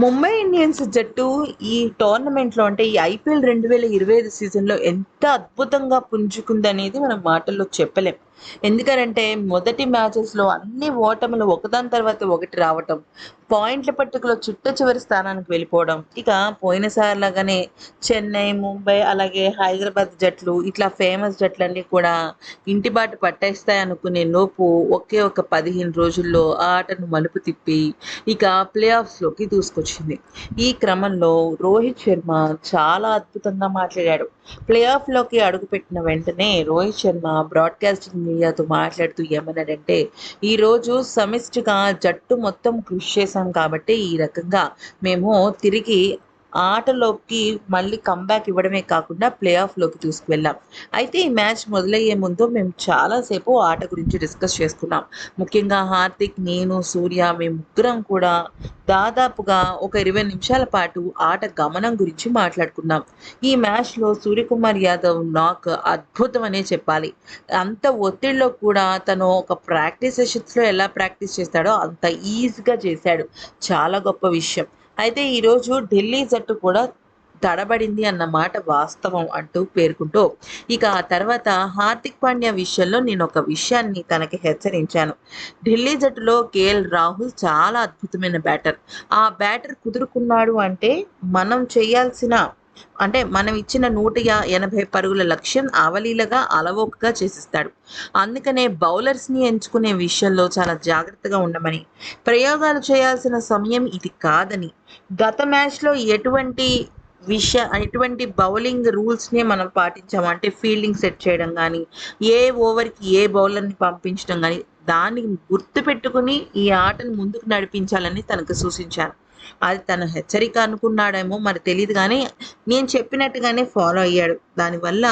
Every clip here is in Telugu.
ముంబై ఇండియన్స్ జట్టు ఈ టోర్నమెంట్లో అంటే ఈ ఐపీఎల్ రెండు వేల ఇరవై ఐదు సీజన్లో ఎంత అద్భుతంగా పుంజుకుందనేది మనం మాటల్లో చెప్పలేం. ఎందుకనంటే మొదటి మ్యాచెస్లో అన్ని ఓటములు ఒకదాని తర్వాత ఒకటి రావటం పాయింట్ల పట్టికలో చిట్ట చివరి స్థానానికి వెళ్ళిపోవడం. ఇక పోయినసారి లాగానే చెన్నై ముంబై అలాగే హైదరాబాద్ జట్లు ఇట్లా ఫేమస్ జట్లన్నీ కూడా ఇంటి బాట పట్టేస్తాయి అనుకునే లోపు ఒకే ఒక పదిహేను రోజుల్లో ఆ ఆటను మలుపు తిప్పి ఇక ప్లే ఆఫ్స్లోకి దూసుకొచ్చింది. ఈ క్రమంలో రోహిత్ శర్మ చాలా అద్భుతంగా మాట్లాడాడు. ప్లే ఆఫ్లోకి అడుగుపెట్టిన వెంటనే రోహిత్ శర్మ బ్రాడ్కాస్టింగ్ మీడియాతో మాట్లాడుతూ ఏమన్నాడంటే ఈరోజు సమిష్టిగా జట్టు మొత్తం కృషి చేశాం కాబట్టి ఈ రకంగా మేము తిరిగి ఆటలోకి మళ్ళీ కంబ్యాక్ ఇవ్వడమే కాకుండా ప్లే ఆఫ్లోకి తీసుకువెళ్ళాం. అయితే ఈ మ్యాచ్ మొదలయ్యే ముందు మేము చాలాసేపు ఆట గురించి డిస్కస్ చేసుకున్నాం. ముఖ్యంగా హార్దిక్ నేను సూర్య మేము ముగ్గురం కూడా దాదాపుగా ఒక ఇరవై నిమిషాల పాటు ఆట గమనం గురించి మాట్లాడుకున్నాం. ఈ మ్యాచ్లో సూర్యకుమార్ యాదవ్ నాక్ అద్భుతం అనే చెప్పాలి. అంత ఒత్తిడిలో కూడా తను ఒక ప్రాక్టీస్ సెషన్స్లో ఎలా ప్రాక్టీస్ చేస్తాడో అంత ఈజీగా చేశాడు. చాలా గొప్ప విషయం. అయితే ఈరోజు ఢిల్లీ జట్టు కూడా తడబడింది అన్న మాట వాస్తవం అంటూ పేర్కొంటూ ఇక ఆ తర్వాత హార్దిక్ పాండ్యా విషయంలో నేను ఒక విషయాన్ని తనకి హెచ్చరించాను. ఢిల్లీ జట్టులో కేఎల్ రాహుల్ చాలా అద్భుతమైన బ్యాటర్. ఆ బ్యాటర్ కుదురుకున్నాడు అంటే మనం చేయాల్సిన అంటే మనం ఇచ్చిన నూట ఎనభై పరుగుల లక్ష్యం అవలీలగా అలవోకగా చేసిస్తాడు. అందుకనే బౌలర్స్ని ఎంచుకునే విషయంలో చాలా జాగ్రత్తగా ఉండమని. ప్రయోగాలు చేయాల్సిన సమయం ఇది కాదని. గత మ్యాచ్లో ఎటువంటి విష ఎటువంటి బౌలింగ్ రూల్స్ని మనం పాటించాము? అంటే ఫీల్డింగ్ సెట్ చేయడం కానీ ఏ ఓవర్కి ఏ బౌలర్ని పంపించడం కానీ దాన్ని గుర్తుపెట్టుకుని ఈ ఆటను ముందుకు నడిపించాలని తనకు సూచించాను. అది తన హెచ్చరిక అనుకున్నాడేమో మరి తెలియదు కానీ నేను చెప్పినట్టుగానే ఫాలో అయ్యాడు. దానివల్ల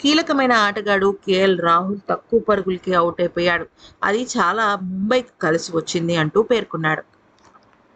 కీలకమైన ఆటగాడు కేఎల్ రాహుల్ తక్కువ పరుగులకి అవుట్ అయిపోయాడు. అది చాలా ముంబైకి కలిసి వచ్చింది అంటూ పేర్కొన్నాడు.